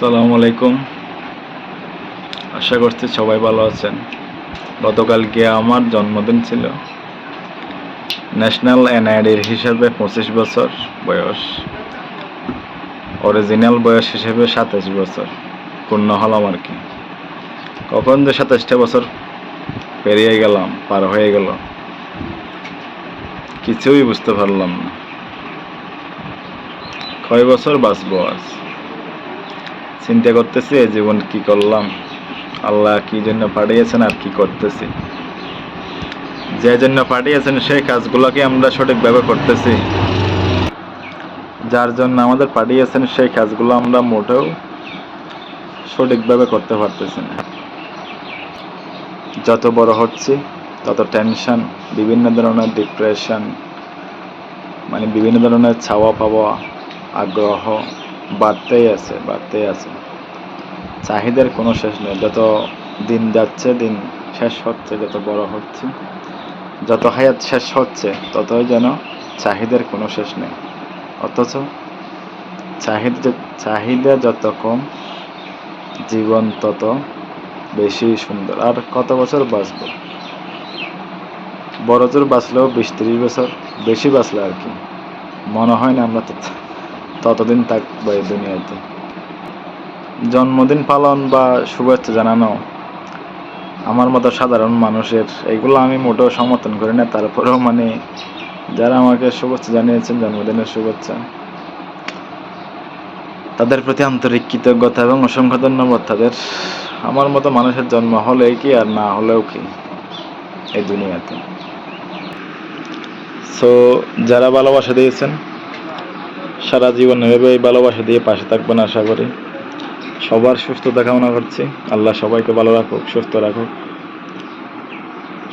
আসসালামু আলাইকুম। আশা করছি সবাই ভালো আছেন। গতকালকে আমার জন্মদিন ছিল। ন্যাশনাল এনআইডির হিসাবে পঁচিশ বছর বয়স। অরিজিনাল বয়স হিসেবে সাতাশ বছর। পূর্ণ হলাম আর কি। কখন যে সাতাশটা বছর পেরিয়ে গেলাম, পার হয়ে গেল, কিছুই বুঝতে পারলাম না। কয় বছর বাঁচবো আজ? চিন্তা করতেছি, এই জীবন কি করলাম? আল্লাহ কি জন্য পাঠিয়েছেন আর কি করতেছি? যে জন্য পাঠিয়েছেন সেই কাজগুলোকে আমরা সঠিকভাবে করতেছি। যার জন্য আমাদের পাঠিয়েছেন সেই কাজগুলো আমরা মোটেও সঠিকভাবে করতে পারতেছি না। যত বড় হচ্ছি, তত টেনশন বিভিন্ন ধরনের ডিপ্রেশন মানে বিভিন্ন ধরনের ছাওয়া পাওয়া আগ্রহ বাড়তেই আছে বাড়তেই আছে। চাহিদার কোনো শেষ নেই। যত দিন যাচ্ছে, দিন শেষ হচ্ছে, যত বড় হচ্ছে, যত হায়াত শেষ হচ্ছে, ততই যেন চাহিদার কোনো শেষ নেই। অথচ চাহিদা চাহিদা যত কম, জীবন তত বেশি সুন্দর। আর কত বছর বাঁচবো? বড় জোর বাঁচলেও বিশ ত্রিশ বছর বেশি বাঁচলে আর কি। মনে হয় না আমরা তত ততদিন থাকব দুনিয়াতে। জন্মদিন পালন বা শুভেচ্ছা জানানো আমার মতো সাধারণ মানুষের, এগুলো আমি মোটেও সমর্থন করি না। তারপরেও মানে যারা আমাকে শুভেচ্ছা জানিয়েছেন, জন্মদিনের শুভেচ্ছা, তাদের প্রতি আন্তরিক কৃতজ্ঞতা এবং অসংখ্য ধন্যবাদ। তাদের আমার মতো মানুষের জন্ম হলেই কি আর না হলেও কি এই দুনিয়াতে। সো যারা ভালোবাসা দিয়েছেন সারা জীবন এভাবে ভালোবাসা দিয়ে পাশে থাকবেন আশা করি। সবার সুস্থতা কামনা করছি। আল্লাহ সবাইকে ভালো রাখুক, সুস্থ রাখুক।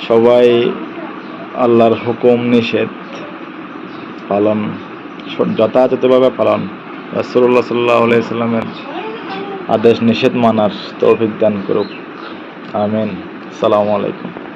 সবাই আল্লাহর হুকুম নিষেধ পালন, যথাযথভাবে পালন। রাসুল্লাহ সাল্লাহ সাল্লামের আদেশ নিষেধ মানার তৌফিক দান করুক। আমিন। সালামু আলাইকুম।